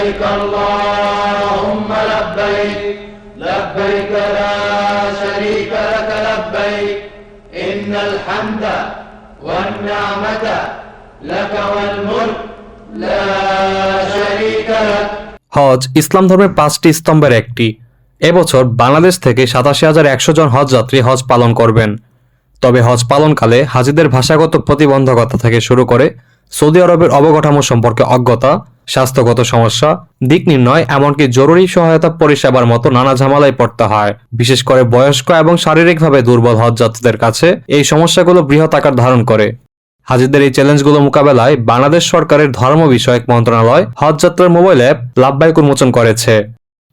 لبيك اللهم لبيك لبيك لا شريك لك لبيك إن الحمد والنعمة لك والملك لا شريك لك হজ ইসলাম ধর্মের পাঁচটি স্তম্ভের একটি এবছর বাংলাদেশ থেকে সাতাশি হাজার একশো জন হজ যাত্রী হজ পালন করবেন তবে হজ পালনকালে হাজিদের ভাষাগত প্রতিবন্ধকতা থেকে শুরু করে সৌদি আরবের অবকাঠামো সম্পর্কে অজ্ঞতা, স্বাস্থ্যগত সমস্যা, দিক নির্ণয়, এমনকি জরুরি সহায়তা পরিষেবার মতো নানা ঝামেলায় পড়তে হয়। বিশেষ করে বয়স্ক এবং শারীরিকভাবে দুর্বল হজ যাত্রীদের কাছে এই সমস্যাগুলো বৃহৎ আকার ধারণ করে। হাজিদের এই চ্যালেঞ্জগুলো মোকাবেলায় বাংলাদেশ সরকারের ধর্ম বিষয়ক মন্ত্রণালয় হজ যাত্রার মোবাইল অ্যাপ লাভবাহিক উন্মোচন করেছে।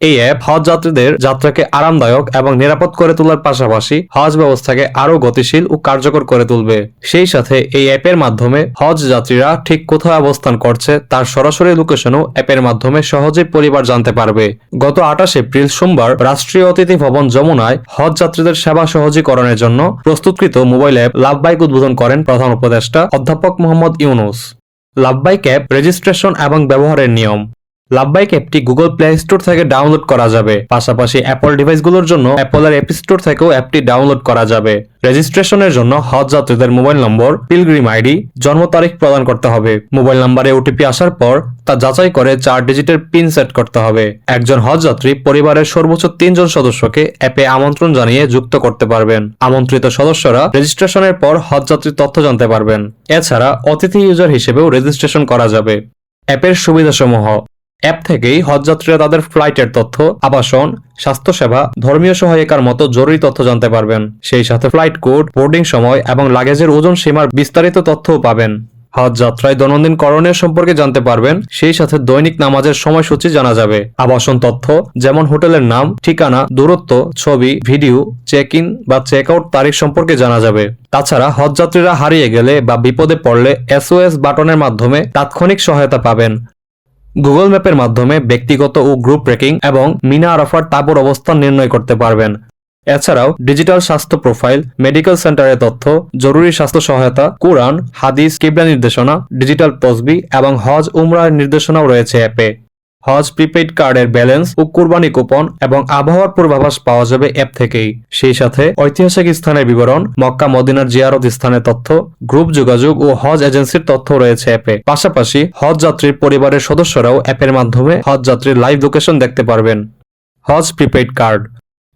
এই অ্যাপ হজ যাত্রীদের যাত্রাকে আরামদায়ক এবং নিরাপদ করে তোলার পাশাপাশি হজ ব্যবস্থাকে আরও গতিশীল ও কার্যকর করে তুলবে। সেই সাথে এই অ্যাপের মাধ্যমে হজ যাত্রীরা ঠিক কোথায় অবস্থান করছে তার সরাসরি লোকেশনও অ্যাপের মাধ্যমে সহজেই পরিবার জানতে পারবে। গত আঠাশ এপ্রিল সোমবার রাষ্ট্রীয় অতিথি ভবন যমুনায় হজ যাত্রীদের সেবা সহজীকরণের জন্য প্রস্তুতকৃত মোবাইল অ্যাপ লাভবাইক উদ্বোধন করেন প্রধান উপদেষ্টা অধ্যাপক মোহাম্মদ ইউনুস। লাভবাইক অ্যাপ রেজিস্ট্রেশন এবং ব্যবহারের নিয়ম। লাভবাইক অ্যাপটি গুগল প্লে স্টোর থেকে ডাউনলোড করা যাবে। পাশাপাশি অ্যাপল ডিভাইসগুলোর জন্য অ্যাপলের অ্যাপ স্টোর থেকেও অ্যাপটি ডাউনলোড করা যাবে। রেজিস্ট্রেশনের জন্য হজ যাত্রীদের মোবাইল নম্বর, পিলগ্রিম আইডি, জন্ম তারিখ প্রদান করতে হবে। মোবাইল নম্বরে ওটিপি আসার পর তা যাচাই করে চার ডিজিটের পিন সেট করতে হবে। একজন হজ যাত্রী পরিবারের সর্বোচ্চ তিনজন সদস্যকে অ্যাপে আমন্ত্রণ জানিয়ে যুক্ত করতে পারবেন। আমন্ত্রিত সদস্যরা রেজিস্ট্রেশনের পর হজ যাত্রীর তথ্য জানতে পারবেন। এছাড়া অতিথি ইউজার হিসেবেও রেজিস্ট্রেশন করা যাবে। অ্যাপের সুবিধাসমূহ অ্যাপ থেকেই হজযাত্রীরা তাদের ফ্লাইটের তথ্য, আবাসন, স্বাস্থ্যসেবা, ধর্মীয় সহায়িকার মতো জরুরি তথ্য জানতে পারবেন। সেই সাথে ফ্লাইট কোড, বোর্ডিং সময় এবং লাগেজের ওজন সীমার বিস্তারিত তথ্যও পাবেন। হজ যাত্রায় দৈনন্দিন করণীয় সম্পর্কে জানতে পারবেন, সেই সাথে দৈনিক নামাজের সময়সূচি জানা যাবে। আবাসন তথ্য, যেমন হোটেলের নাম, ঠিকানা, দূরত্ব, ছবি, ভিডিও চেক ইন বা চেক আউট তারিখ সম্পর্কে জানা যাবে। তাছাড়া হজযাত্রীরা হারিয়ে গেলে বা বিপদে পড়লে এসওএস বাটনের মাধ্যমে তাৎক্ষণিক সহায়তা পাবেন। গুগল ম্যাপের মাধ্যমে ব্যক্তিগত ও গ্রুপ ট্রেকিং এবং মিনা আরাফার তাবর অবস্থান নির্ণয় করতে পারবেন। এছাড়াও, ডিজিটাল স্বাস্থ্য প্রোফাইল, মেডিকেল সেন্টারের তথ্য, জরুরি স্বাস্থ্য সহায়তা, কোরআন, হাদিস, কিবলা নির্দেশনা, ডিজিটাল তসবি এবং হজ, উমরার নির্দেশনাও রয়েছে অ্যাপে। হজ প্রিপেইড কার্ডের ব্যালেন্স ও কুরবানি কুপন এবং আবহাওয়ার পূর্বাভাস পাওয়া যাবে অ্যাপ থেকেই। সেই সাথে ঐতিহাসিক স্থানের বিবরণ, মক্কা মদিনার জিয়ারত স্থানের তথ্য, গ্রুপ যোগাযোগ ও হজ এজেন্সির তথ্য রয়েছে অ্যাপে। পাশাপাশি হজ যাত্রীর পরিবারের সদস্যরাও অ্যাপের মাধ্যমে হজ যাত্রীর লাইভ লোকেশন দেখতে পারবেন। হজ প্রিপেইড কার্ড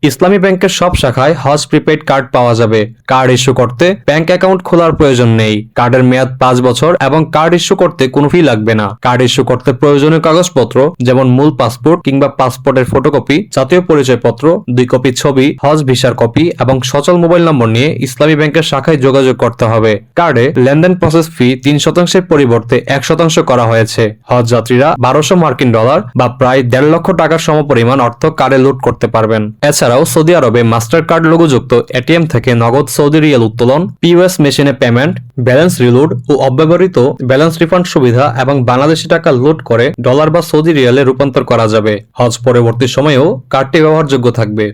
ইসলামী ব্যাংকের সব শাখায় হজ প্রিপেইড কার্ড পাওয়া যাবে। কার্ড ইস্যু করতে ব্যাংক অ্যাকাউন্ট খোলার প্রয়োজন নেই। কার্ডের মেয়াদ পাঁচ বছর এবং কার্ড ইস্যু করতে কোনো ফি লাগবে না। কার্ড ইস্যু করতে প্রয়োজনীয় কাগজপত্র, যেমন মূল পাসপোর্ট কিংবা পাসপোর্টের ফটোকপি, জাতীয় পরিচয়পত্র, দুই কপি ছবি, হজ ভিসার কপি এবং সচল মোবাইল নম্বর নিয়ে ইসলামী ব্যাংকের শাখায় যোগাযোগ করতে হবে। কার্ডে লেনদেন প্রসেস ফি তিন শতাংশের পরিবর্তে এক শতাংশ করা হয়েছে। হজ যাত্রীরা বারোশো মার্কিন ডলার বা প্রায় দেড় লক্ষ টাকার সমপরিমাণ অর্থ কার্ডে লুট করতে পারবেন। এছাড়াও সৌদি আরবে মাস্টার কার্ড লোগোযুক্ত এটিএম থেকে নগদ সৌদি রিয়াল উত্তোলন পিওএস মেশিনে পেমেন্ট, ব্যালেন্স রিলোড ও অব্যবহৃত ব্যালেন্স রিফান্ড সুবিধা এবং বাংলাদেশি টাকা লোড করে ডলার বা সৌদি রিয়ালে রূপান্তর করা যাবে। হজ পরবর্তী সময়েও কার্ডটি ব্যবহারযোগ্য থাকবে।